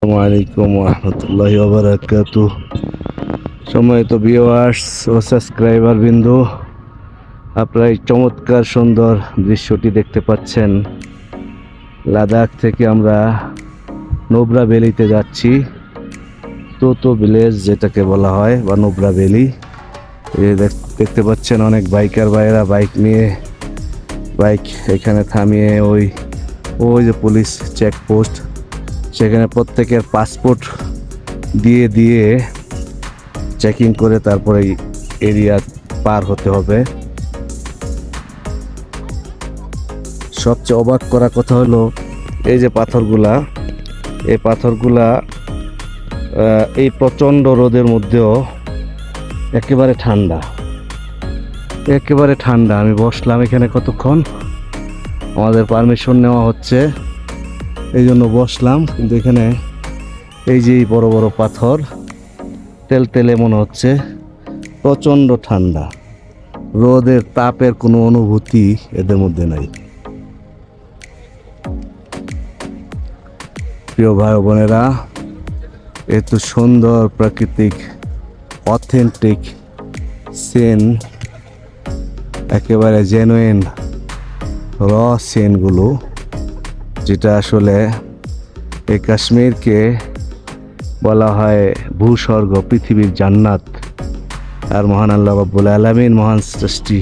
আসসালামু আলাইকুম রহমতুল্লাহ বারাকাত সময়ত ভিউয়ার্স ও সাবস্ক্রাইবার বিন্দু, আপনারা চমৎকার সুন্দর দৃশ্যটি দেখতে পাচ্ছেন। লাদাখ থেকে আমরা নোবরা ভ্যালিতে যাচ্ছি। তোতো ভিলেজ যেটাকে বলা হয়, বা নোবরা ভ্যালি। দেখতে পাচ্ছেন অনেক বাইকার ভাইয়েরা বাইক নিয়ে, বাইক এখানে থামিয়ে ওই ওই যে পুলিশ চেকপোস্ট সেখানে প্রত্যেকের পাসপোর্ট দিয়ে দিয়ে চেকিং করে তারপরে এরিয়া পার হতে হবে। সবচেয়ে অবাক করা কথা হলো, এই যে পাথরগুলা, এই পাথরগুলা এই প্রচণ্ড রোদের মধ্যেও একেবারে ঠান্ডা। একেবারে ঠান্ডা। আমি বসলাম এখানে কতক্ষণ? আমাদের পারমিশন নেওয়া হচ্ছে। এই জন্য বসলাম, কিন্তু এখানে এই যে বড় বড় পাথর, তেল তেলে মনে হচ্ছে প্রচণ্ড ঠান্ডা। রোদের তাপের কোনো অনুভূতি এদের মধ্যে নাই। প্রিয় ভাই বোনেরা এত সুন্দর প্রাকৃতিক, অথেন্টিক সেন, একেবারে জেনুইন র সেনগুলো। যেটা আসলে এই কাশ্মীরকে বলা হয় ভূস্বর্গ, পৃথিবীর জান্নাত। আর মহান আল্লাহ রাব্বুল আলামিন মহান সৃষ্টি,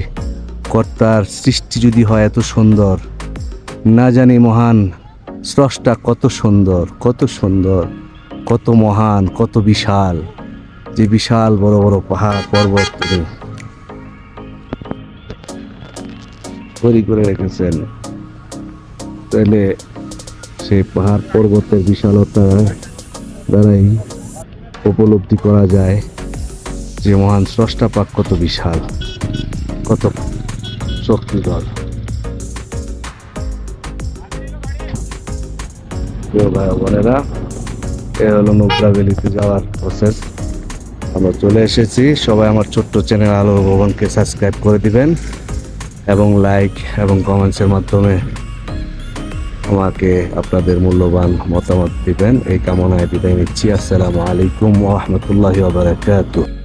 কর্তার সৃষ্টি যদি হয় এত সুন্দর, না জানি মহান স্রষ্টা কত সুন্দর কত সুন্দর, কত মহান, কত বিশাল। যে বিশাল বড় বড় পাহাড়, পর্বত করে রেখেছেন। তাহলে সেই পাহাড় পর্বতের বিশালতা দ্বারাই উপলব্ধি করা যায় যে মহান স্রষ্টা পাক কত বিশাল, কত শক্তিধর। ভাই বোনেরা, এ হলো নোবরা ভ্যালিতে যাওয়ার প্রসেস আমরা চলে এসেছি। সবাই আমার ছোট্ট চ্যানেল আলো ভবনকে সাবস্ক্রাইব করে দিবেন এবং লাইক এবং কমেন্টসের মাধ্যমে আমাকে আপনাদের মূল্যবান মতামত দিবেন। এই কামনায় বিদায় নিচ্ছি। আসসালামু আলাইকুম ওরহমতুল্লাহ বারাকাতুহু।